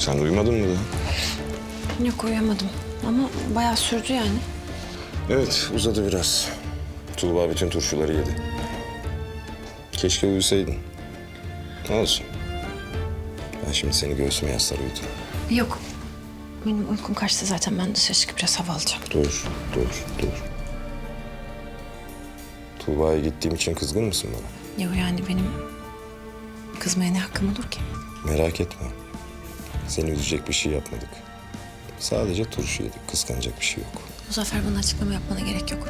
Sen uyumadın mı daha? Yok uyuyamadım ama bayağı sürdü yani. Evet uzadı biraz. Tuğba bütün turşuları yedi. Keşke uyusaydın. Olsun. Ben şimdi seni göğsüme yaslar uyudum. Yok. Benim uykum kaçtı zaten. Ben dışarı çıkıp biraz hava alacağım. Dur, dur, dur. Tuğba'ya gittiğim için kızgın mısın bana? Yok yani benim kızmaya ne hakkım olur ki? Merak etme. Seni üzecek bir şey yapmadık. Sadece turşu yedik. Kıskanacak bir şey yok. Muzaffer bana açıklama yapmana gerek yok.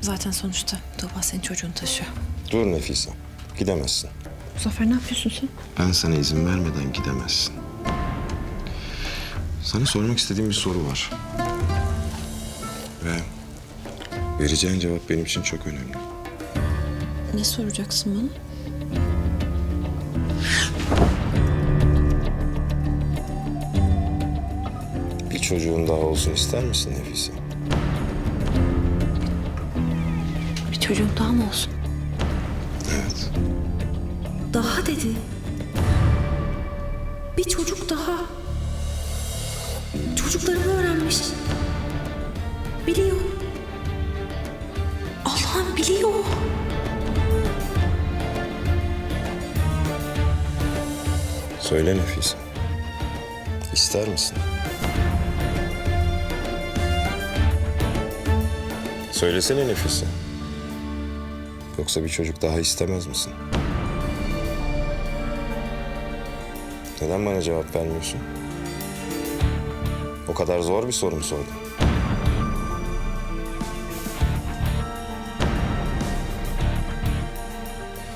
Zaten sonuçta Tuğba senin çocuğunu taşıyor. Dur Nefise. Gidemezsin. Muzaffer ne yapıyorsun sen? Ben sana izin vermeden gidemezsin. Sana sormak istediğim bir soru var. Ve vereceğin cevap benim için çok önemli. Ne soracaksın bana? Çocuğun daha olsun ister misin Nefise? Bir çocuğun daha mı olsun? Evet. Daha dedi. Bir çocuk daha. Çocuklarımı öğrenmiş. Biliyor. Allah'ım biliyor. Söyle Nefise. İster misin? Söylesene Nefise. Yoksa bir çocuk daha istemez misin? Neden bana cevap vermiyorsun? O kadar zor bir soru mu sordum?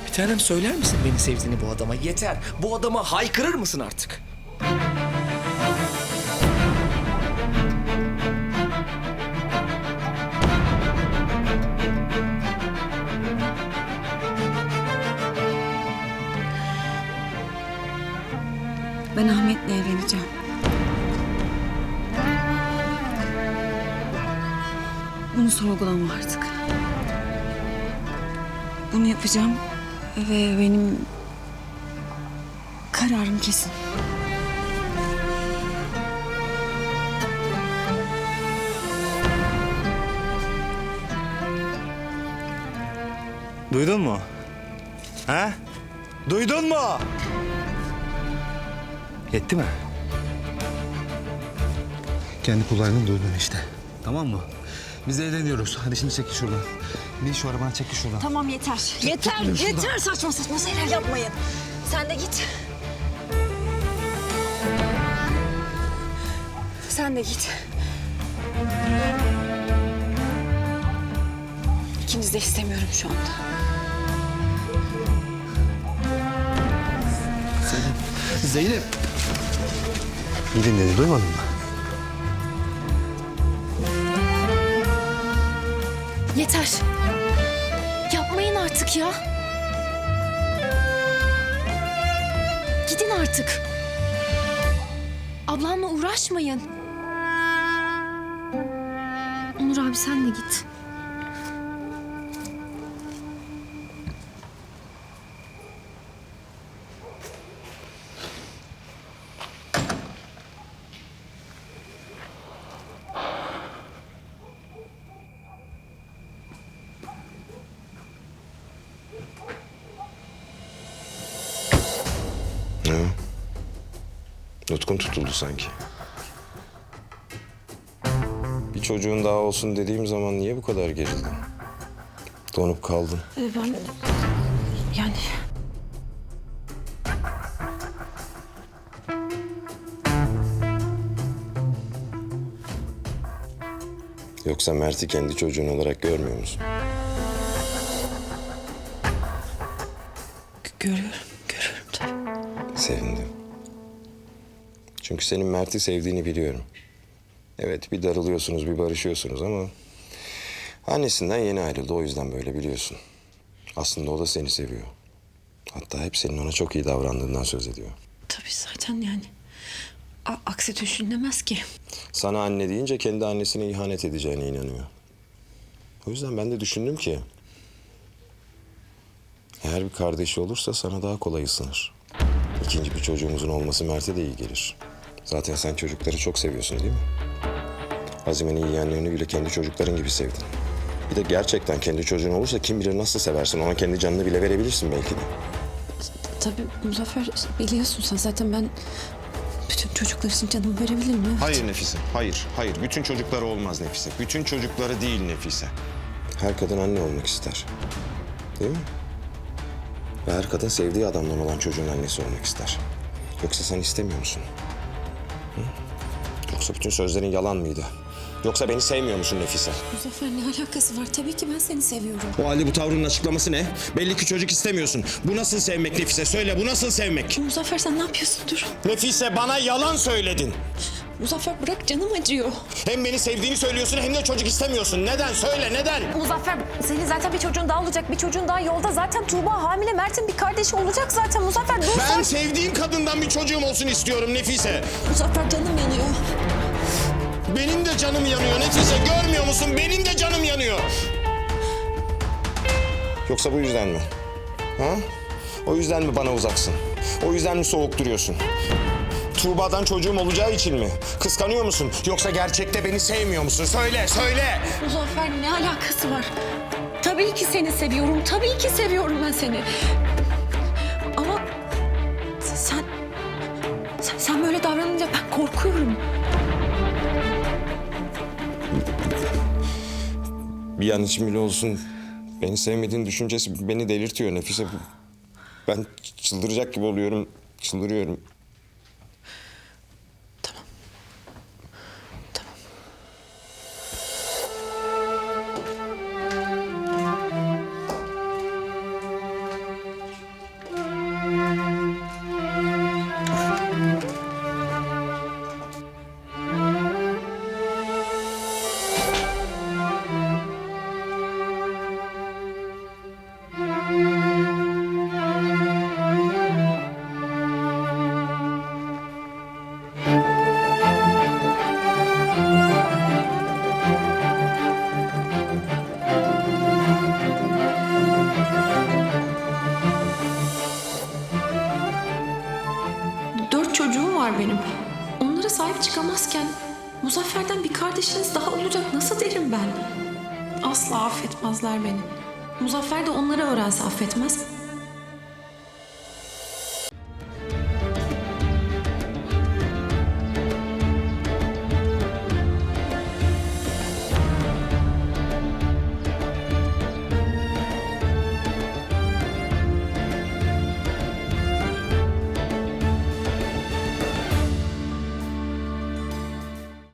Bir tanem söyler misin beni sevdiğini bu adama? Yeter. Bu adama haykırır mısın artık? Ben Ahmet'le evleneceğim. Bunu sorgulama artık. Bunu yapacağım ve benim kararım kesin. Duydun mu? Ha? Duydun mu? Yetti mi? Kendi kullarının duydun işte. Tamam mı? Biz eğleniyoruz. Hadi şimdi çekil şuradan. Bin şu arabana çekil şuradan. Tamam yeter. Yeter, yeter saçma saçma şeyler yapmayın. Sen de git. Sen de git. İkinizi de istemiyorum şu anda. Zeynep. Gidin dedi. Duymadın mı? Yeter. Yapmayın artık ya. Gidin artık. Ablamla uğraşmayın. Onur abi sen de git. Nutkun tutuldu sanki. Bir çocuğun daha olsun dediğim zaman niye bu kadar gerildin? Donup kaldın. Ee, ben yani Yoksa Mert'i kendi çocuğun olarak görmüyor musun? görüyorum, görüyorum tabii. Sevindim. Çünkü senin Mert'i sevdiğini biliyorum. Evet bir darılıyorsunuz bir barışıyorsunuz ama... Annesinden yeni ayrıldı o yüzden böyle biliyorsun. Aslında o da seni seviyor. Hatta hep senin ona çok iyi davrandığından söz ediyor. Tabii zaten yani. A- aksi düşünülemez ki. Sana anne deyince kendi annesine ihanet edeceğine inanıyor. O yüzden ben de düşündüm ki... Eğer bir kardeşi olursa sana daha kolay ısınır. İkinci bir çocuğumuzun olması Mert'e de iyi gelir. Zaten sen çocukları çok seviyorsun değil mi? Azime'nin yeğenlerini bile kendi çocukların gibi sevdin. Bir de gerçekten kendi çocuğun olursa kim bilir nasıl seversin. Ona kendi canını bile verebilirsin belki de. Tabii Muzaffer biliyorsun sen zaten ben bütün çocuklar için canımı verebilirim. Evet. Hayır Nefise, hayır, hayır. Bütün çocukları olmaz Nefise. Bütün çocukları değil Nefise. Her kadın anne olmak ister. Değil mi? Ve her kadın sevdiği adamdan olan çocuğun annesi olmak ister. Yoksa sen istemiyor musun? Yoksa bütün sözlerin yalan mıydı? Yoksa beni sevmiyor musun Nefise? Muzaffer ne alakası var? Tabii ki ben seni seviyorum. O halde bu tavrının açıklaması ne? Belli ki çocuk istemiyorsun. Bu nasıl sevmek Nefise? Söyle bu nasıl sevmek? Muzaffer sen ne yapıyorsun? Dur. Nefise bana yalan söyledin. Muzaffer bırak canım acıyor. Hem beni sevdiğini söylüyorsun hem de çocuk istemiyorsun. Neden? Söyle neden? Muzaffer senin zaten bir çocuğun daha olacak. Bir çocuğun daha yolda. Zaten Tuğba hamile. Mert'in bir kardeşi olacak zaten. Muzaffer dur Ben sen. sevdiğim kadından bir çocuğum olsun istiyorum Nefise. Muzaffer canım yanıyor. Canım yanıyor Nefise. Görmüyor musun? Benim de canım yanıyor. Yoksa bu yüzden mi? Ha? O yüzden mi bana uzaksın? O yüzden mi soğuk duruyorsun? Tuğba'dan çocuğum olacağı için mi? Kıskanıyor musun? Yoksa gerçekte beni sevmiyor musun? Söyle, söyle. Muzaffer ne alakası var? Tabii ki seni seviyorum. Tabii ki seviyorum ben seni. Ama sen sen, sen böyle davranınca ben korkuyorum. Bir an için bile olsun beni sevmediğin düşüncesi beni delirtiyor Nefise. Ben çıldıracak gibi oluyorum. Çıldırıyorum. Muzaffer'den bir kardeşiniz daha olacak nasıl derim ben? Asla affetmezler beni. Muzaffer de onları öğrense affetmez.